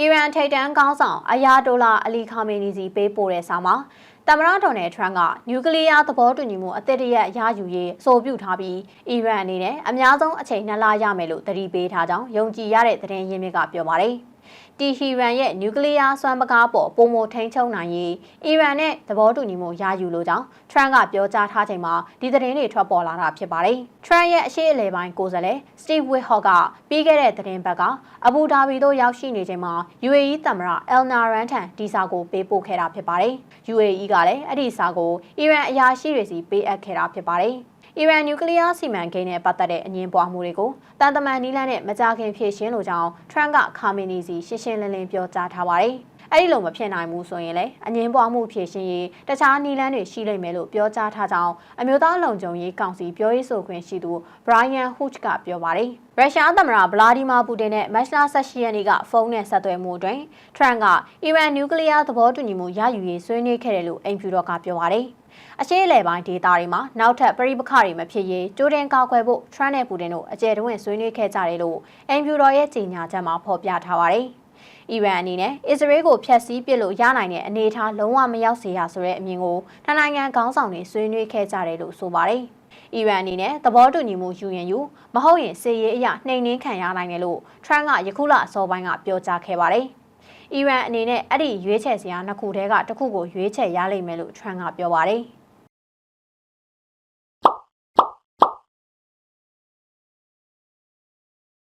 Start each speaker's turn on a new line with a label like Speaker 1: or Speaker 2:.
Speaker 1: အီရန်ထိပ်တန်းခေါင်းဆောင်အယာတိုလာအလီခါမေနီစီပေးပို့တဲ့စာမှာသမ္မတဒေါ်နယ်ထရန့်ကနျူကလ িয়ার သဘောတူညီမှုအသစ်တရက်ရယူရေးအဆိုပြုထားပြီးအီရန်အနေနဲ့အများဆုံးအချိန်နှစ်လရမယ်လို့သတိပေးထားကြောင်းယုံကြည်ရတဲ့သတင်းရင်းမြစ်ကပြောပါတယ်။ တီဟီရန်ရဲ့နျူကလ িয়ার စွမ်းပကားပေါ်ပုံမထိန်ချုံနိုင်ရေးအီရန်နဲ့သဘောတူညီမှုရယူလိုကြောင်းထရန့်ကပြောကြားထားချိန်မှာဒီသတင်းတွေထွက်ပေါ်လာတာဖြစ်ပါတယ်။ထရန့်ရဲ့အရှိအလဲပိုင်းကိုယ်စားလှယ်စတီဗ်ဝစ်ဟော့ကပြီးခဲ့တဲ့သတင်းပတ်ကအဘူဒါဘီတို့ရောက်ရှိနေချိန်မှာ UAE သမ္မတအယ်နာရန်ထံဒီစာကိုပေးပို့ခဲ့တာဖြစ်ပါတယ်။ UAE ကလည်းအဲ့ဒီစာကိုအီရန်အရာရှိတွေစီပေးအပ်ခဲ့တာဖြစ်ပါတယ်။ အီရန်နျူကလ িয়ার စီမံကိန်းနဲ့ပတ်သက်တဲ့အငင်းပွားမှုတွေကိုတန်တမန်နီးလန်းနဲ့မကြခင်ဖြေရှင်းလိုကြောင်းထရန့်ကခါမီနီစီရှင်းရှင်းလင်းလင်းပြောကြားထားပါတယ်။ အဲ့ဒီလိုမဖြစ်နိုင်ဘူးဆိုရင်လည်းအငင်းပွားမှုဖြေရှင်းရေးတခြားနီလန်းတွေရှိလိမ့်မယ်လို့ပြောကြားထားကြောင်းအမျိုးသားလုံခြုံရေးကောင်စီပြောရေးဆိုခွင့်ရှိသူဘရိုင်ယန်ဟူချ်ကပြောပါတယ်။ရုရှားသမ္မတဗလာဒီမာပူတင်နဲ့မတ်လ18ရက်နေ့ကဖုန်းနဲ့ဆက်သွယ်မှုအတွင်းထရန့်ကအီရန်နျူကလ িয়ার သဘောတူညီမှုရယူရေးဆွေးနွေးခဲ့တယ်လို့အိမ်ဖြူတော်ကပြောပါတယ်။အရှေ့အလယ်ပိုင်းဒေသတွေမှာနောက်ထပ်ပြိပခတွေမဖြစ်ရေးကြိုးတင်ကောက်ွယ်ဖို့ထရန့်နဲ့ပူတင်တို့အကြဲတဝင့်ဆွေးနွေးခဲ့ကြတယ်လို့အင်ဖြူတော်ရဲ့ကြေညာချက်မှာဖော်ပြထားပါတယ်။ အီရန်အနေနဲ့အစ္စရေးကိုဖျက်ဆီးပစ်လို့ရနိုင်တဲ့အနေအထားလုံးဝမရောက်စေရဆိုတဲ့အမြင်ကိုထနိုင်ငံခေါင်းဆောင်တွေဆွေးနွေးခဲ့ကြတယ်လို့ဆိုပါတယ်။အီရန်အနေနဲ့သဘောတူညီမှုယူရင်ယူမဟုတ်ရင်စစ်ရေးအရနှိမ်နင်းခံရနိုင်တယ်လို့ထရန့်ကယခုလအစောပိုင်းကပြောကြားခဲ့ပါတယ်။အီရန်အနေနဲ့အဲ့ဒီရွေးချယ်စရာနှစ်ခုတည်းကတစ်ခုကိုရွေးချယ်ရလိမ့်မယ်လို့ထရန့်ကပြောပါတယ်။